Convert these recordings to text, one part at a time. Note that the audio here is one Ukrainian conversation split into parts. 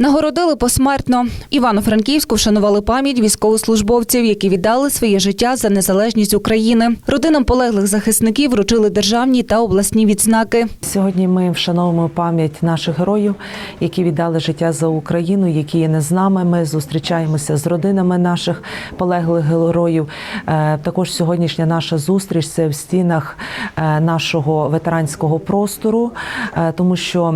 Нагородили посмертно. Івано-Франківську вшанували пам'ять військовослужбовців, які віддали своє життя за незалежність України. Родинам полеглих захисників вручили державні та обласні відзнаки. Сьогодні ми вшановуємо пам'ять наших героїв, які віддали життя за Україну, які є не з нами. Ми зустрічаємося з родинами наших полеглих героїв. Е, Також сьогоднішня наша зустріч це в стінах е, нашого ветеранського простору, е, тому що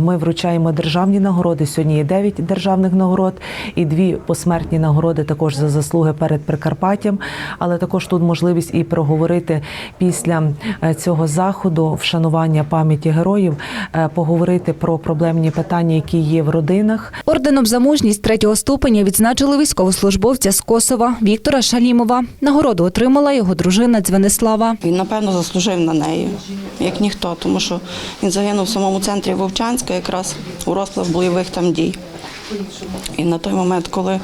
ми вручаємо державні нагороди. Сьогодні є 9 державних нагород і дві посмертні нагороди також за заслуги перед Прикарпаттям. Але також тут можливість і проговорити після е, цього заходу вшанування пам'яті героїв, е, поговорити про проблемні питання, які є в родинах. Орденом за мужність третього ступеня відзначили військовослужбовця з Косова Віктора Шалімова. Нагороду отримала його дружина Дзвенислава. Він напевно заслужив на неї, як ніхто, тому що він загинув в самому центрі Вовчанська, якраз у розклад бойових там дій. І на той момент, коли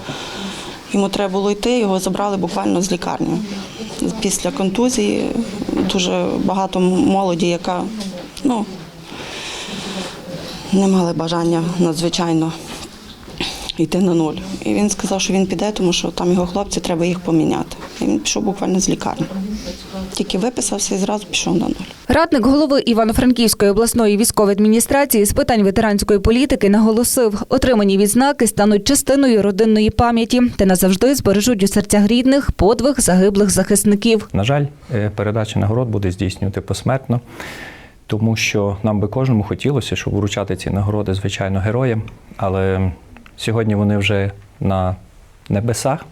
йому треба було йти, його забрали буквально з лікарні. Після контузії дуже багато молоді, яка ну, не мали бажання надзвичайно йти на нуль. І він сказав, що він піде, тому що там його хлопці, треба їх поміняти. І він пішов буквально з лікарні. Тільки виписався і зразу пішов на нуль. Радник голови Івано-Франківської обласної військової адміністрації з питань ветеранської політики наголосив, отримані відзнаки стануть частиною родинної пам'яті та назавжди збережуть у серцях рідних подвиг загиблих захисників. На жаль, е, передача нагород буде здійснювати посмертно, тому що нам би кожному хотілося, щоб вручати ці нагороди, звичайно, героям. Але сьогодні вони вже на небесах,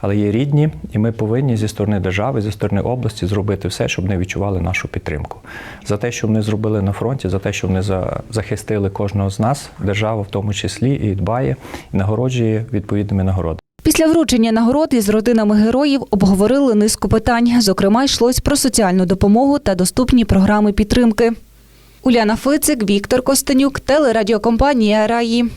але є рідні, і ми повинні зі сторони держави, зі сторони області зробити все, щоб вони відчували нашу підтримку. За те, що вони зробили на фронті, за те, що вони за- захистили кожного з нас, держава в тому числі і дбає, і нагороджує відповідними нагородами. Після вручення нагород із родинами героїв обговорили низку питань. Зокрема, йшлось про соціальну допомогу та доступні програми підтримки. Уляна Фицик, Віктор Костенюк, телерадіокомпанія Раї.